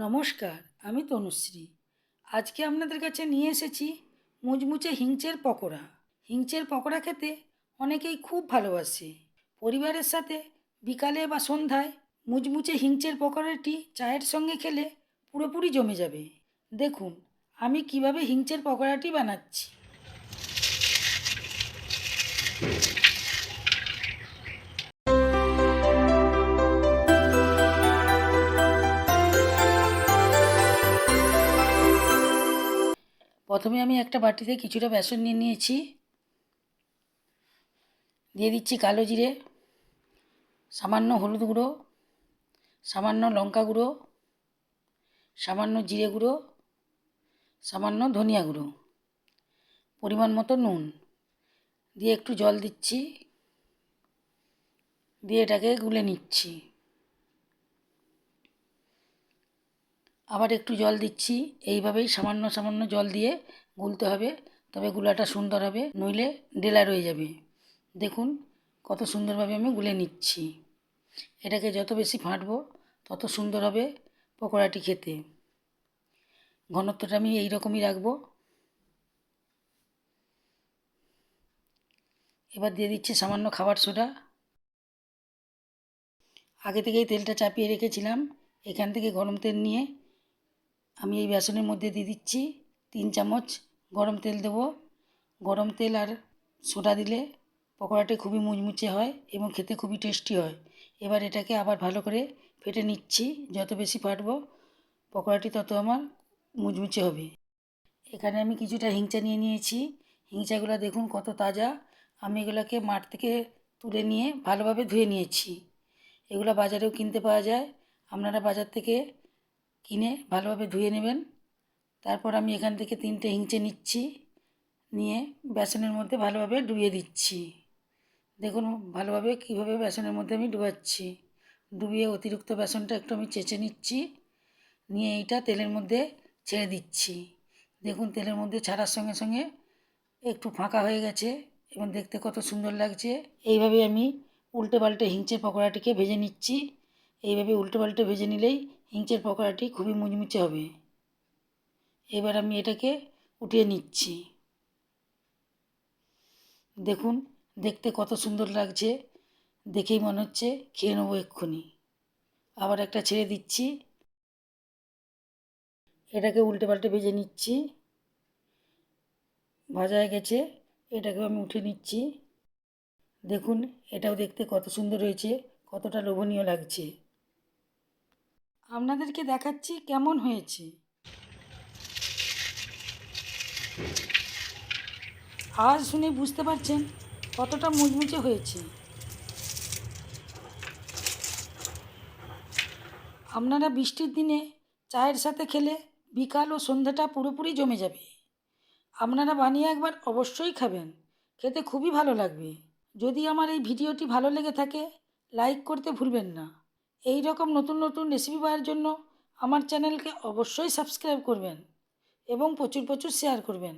নমস্কার, আমি তনুশ্রী। আজকে আপনাদের কাছে নিয়ে এসেছি মুচমুচে হিংচের পকোড়া। হিংচের পকোড়া খেতে অনেকেই খুব ভালোবাসে। পরিবারের সাথে বিকালে বা সন্ধ্যায় মুচমুচে হিংচের পকোড়াটি চায়ের সঙ্গে খেলে পুরোপুরি জমে যাবে। দেখুন, আমি কীভাবে হিংচের পকোড়াটি বানাচ্ছি। প্রথমে আমি একটা বাটিতে কিছুটা বেসন নিয়ে নিয়েছি। দিয়ে দিচ্ছি কালো জিরে, সামান্য হলুদ গুঁড়ো, সামান্য লঙ্কা গুঁড়ো, সামান্য জিরে গুঁড়ো, সামান্য ধনিয়া গুঁড়ো। পরিমাণ মতো নুন। দিয়ে একটু জল দিচ্ছি। দিয়ে এটাকে গুলে নিচ্ছি। আবার একটু জল দিচ্ছি। এইভাবেই সামান্য সামান্য জল দিয়ে গুলতে হবে। তবে গুলাটা সুন্দর হবে, নইলে ডেলা রয়ে যাবে। দেখুন কত সুন্দরভাবে আমি গুলে নিচ্ছি। এটাকে যত বেশি ফাটবো, তত সুন্দর হবে পকোড়াটি খেতে। ঘনত্বটা আমি এই রকমই রাখব। এবার দিয়ে দিচ্ছি সামান্য খাবার সোডা। আগে থেকেই তেলটা চাপিয়ে রেখেছিলাম। এখান থেকে গরম তেল নিয়ে আমি এই বেসনের মধ্যে দিয়ে দিচ্ছি তিন চামচ গরম তেল দেবো। গরম তেল আর সোডা দিলে পকোড়াটি খুবই মুচমুচে হয় এবং খেতে খুবই টেস্টি হয়। এবার এটাকে আবার ভালো করে ফেটে নিচ্ছি। যত বেশি ফাটবো পকোড়াটি তত আমার মুচমুচে হবে। এখানে আমি কিছুটা হিংচা নিয়ে নিয়েছি। হিংচাগুলো দেখুন কত তাজা। আমি এগুলোকে মাঠ থেকে তুলে নিয়ে ভালোভাবে ধুয়ে নিয়েছি। এগুলো বাজারেও কিনতে পাওয়া যায়। আপনারা বাজার থেকে কিনে ভালোভাবে ধুয়ে নেবেন। তারপর আমি এখান থেকে তিনটে হিংচে নিচ্ছি, নিয়ে বেসনের মধ্যে ভালোভাবে ডুবিয়ে দিচ্ছি। দেখুন ভালোভাবে কীভাবে বেসনের মধ্যে আমি ডুবাচ্ছি। ডুবিয়ে অতিরিক্ত বেসনটা একটু আমি চেঁচে নিচ্ছি, নিয়ে এইটা তেলের মধ্যে ছেড়ে দিচ্ছি। দেখুন তেলের মধ্যে ছাড়ার সঙ্গে সঙ্গে একটু ফাঁকা হয়ে গেছে এবং দেখতে কত সুন্দর লাগছে। এইভাবে আমি উল্টে পাল্টে হিংচের পকোড়াটিকে ভেজে নিচ্ছি। এইভাবে উল্টে পাল্টে ভেজে নিলেই হিংচের পকোড়াটি খুবই মুচমুচে হবে। এবার আমি এটাকে উঠিয়ে নিচ্ছি। দেখুন, দেখতে কত সুন্দর লাগছে। দেখেই মনে হচ্ছে খেয়ে নেব এক্ষুনি। আবার একটা ছেড়ে দিচ্ছি। এটাকে উল্টে পাল্টে ভেজে নিচ্ছি। ভাজা হয়ে গেছে, এটাকেও আমি উঠে নিচ্ছি। দেখুন, এটাও দেখতে কত সুন্দর হয়েছে, কতটা লোভনীয় লাগছে। আপনাদেরকে দেখাচ্ছি কেমন হয়েছে। আওয়াজ শুনে বুঝতে পারছেন কতটা মুচমুচে হয়েছে। আপনারা বৃষ্টির দিনে চায়ের সাথে খেলে বিকাল ও সন্ধ্যাটা পুরোপুরি জমে যাবে। আপনারা বানিয়ে একবার অবশ্যই খাবেন, খেতে খুবই ভালো লাগবে। যদি আমার এই ভিডিওটি ভালো লেগে থাকে, লাইক করতে ভুলবেন না। এই রকম নতুন নতুন রেসিপি পাওয়ার জন্য আমার চ্যানেলকে অবশ্যই সাবস্ক্রাইব করবেন এবং প্রচুর প্রচুর শেয়ার করবেন।